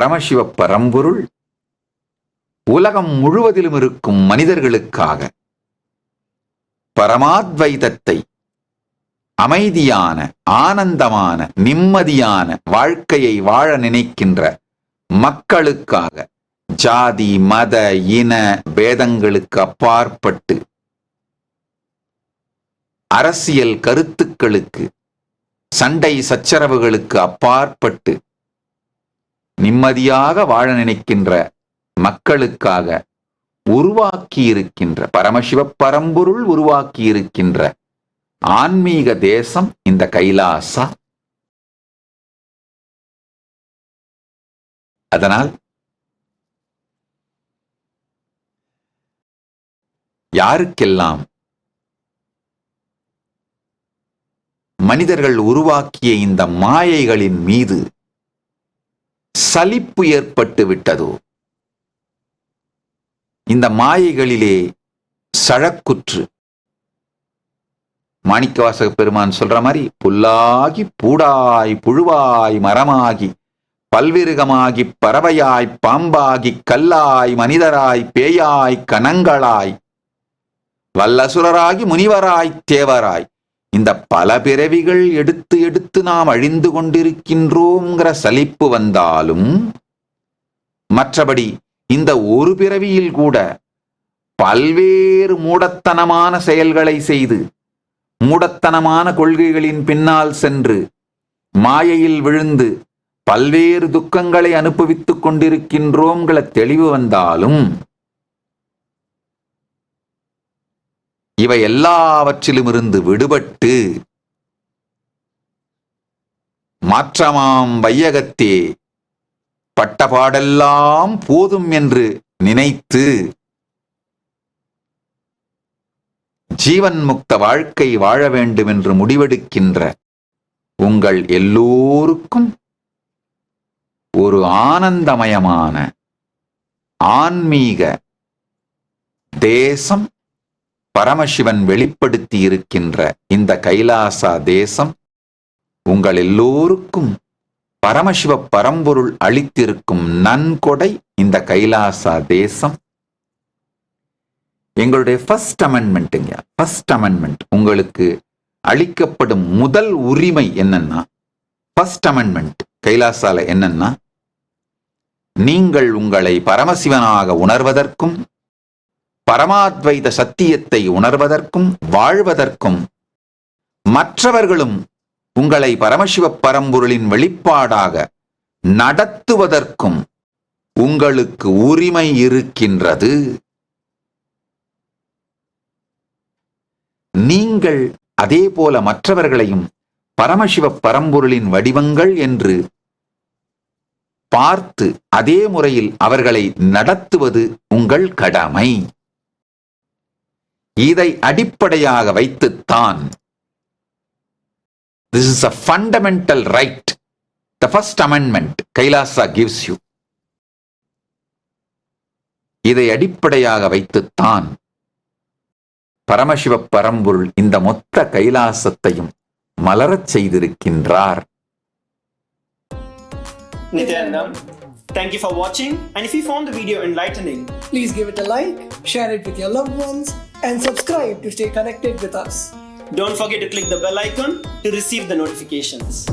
பரமசிவ பரம்பொருள் உலகம் முழுவதிலும் இருக்கும் மனிதர்களுக்காக பரமாத்வைதத்தை அமைதியான ஆனந்தமான நிம்மதியான வாழ்க்கையை வாழ நினைக்கின்ற மக்களுக்காக ஜாதி மத இன பேதங்களுக்கு அப்பாற்பட்டு அரசியல் கருத்துக்களுக்கு சண்டை சச்சரவுகளுக்கு அப்பாற்பட்டு நிம்மதியாக வாழ நினைக்கின்ற மக்களுக்காக உருவாக்கி இருக்கின்ற பரமசிவ பரம்பொருள் உருவாக்கி இருக்கின்ற ஆன்மீக தேசம் இந்த கைலாசா. அதனால் யாருக்கெல்லாம் மனிதர்கள் உருவாக்கிய இந்த மாயைகளின் மீது சலிப்பு ஏற்பட்டு விட்டதோ? இந்த மாயைகளிலே சழக்குற்று. மாணிக்கவாசக பெருமான் சொல்ற மாதிரி புல்லாகி பூடாய் புழுவாய் மரமாகி பல்விருகமாகி பறவையாய் பாம்பாகி கல்லாய் மனிதராய் பேயாய் கணங்களாய் வல்லசுரராகி முனிவராய் தேவராய் இந்த பல பிறவிகள் எடுத்து எடுத்து நாம் அழிந்து கொண்டிருக்கின்றோங்கிற சலிப்பு வந்தாலும் மற்றபடி இந்த ஒரு பிறவியில் கூட பல்வேறு மூடத்தனமான செயல்களை செய்து மூடத்தனமான கொள்கைகளின் பின்னால் சென்று மாயையில் விழுந்து பல்வேறு துக்கங்களை அனுபவித்துக் கொண்டிருக்கின்றோங்கிற தெளிவு வந்தாலும் இவை எல்லாவற்றிலுமிருந்து விடுபட்டு மாற்றமாம் வையகத்தே. பட்டபாடெல்லாம் போதும் என்று நினைத்து ஜீவன் முக்த வாழ்க்கை வாழ வேண்டும் என்று முடிவெடுக்கின்ற உங்கள் எல்லோருக்கும் ஒரு ஆனந்தமயமான ஆன்மீக தேசம் பரமசிவன் வெளிப்படுத்தி இருக்கின்ற இந்த கைலாசா தேசம் உங்கள் எல்லோருக்கும் பரமசிவ பரம்பொருள் அளித்திருக்கும் நன்கொடை இந்த கைலாசா தேசம். எங்களுடைய ஃபர்ஸ்ட் அமெண்ட்மெண்ட்டுங்க ஃபர்ஸ்ட் அமெண்ட்மெண்ட் உங்களுக்கு அளிக்கப்படும் முதல் உரிமை என்னன்னா ஃபர்ஸ்ட் அமெண்ட்மெண்ட் கைலாசால என்னன்னா நீங்கள் உங்களை பரமசிவனாக உணர்வதற்கும் பரமாத்வைத சத்தியத்தை உணர்வதற்கும் வாழ்வதற்கும் மற்றவர்களும் உங்களை பரமசிவ பரம்பொருளின் வெளிப்பாடாக நடத்துவதற்கும் உங்களுக்கு உரிமை இருக்கின்றது. நீங்கள் அதே போல மற்றவர்களையும் பரமசிவ பரம்பொருளின் வடிவங்கள் என்று பார்த்து அதே முறையில் அவர்களை நடத்துவது உங்கள் கடமை. இதை அடிப்படையாக வைத்துத்தான் this is a fundamental right the first amendment Kailasa gives you இதை அடிப்படையாக வைத்துத்தான் பரமசிவ பரம்பொருள் இந்த மொத்த கைலாசத்தையும் மலரச் செய்திருக்கின்றார் Thank you for watching and if you found the video enlightening, please give it a like, share it with your loved ones and subscribe to stay connected with us. don't forget to click the bell icon to receive the notifications.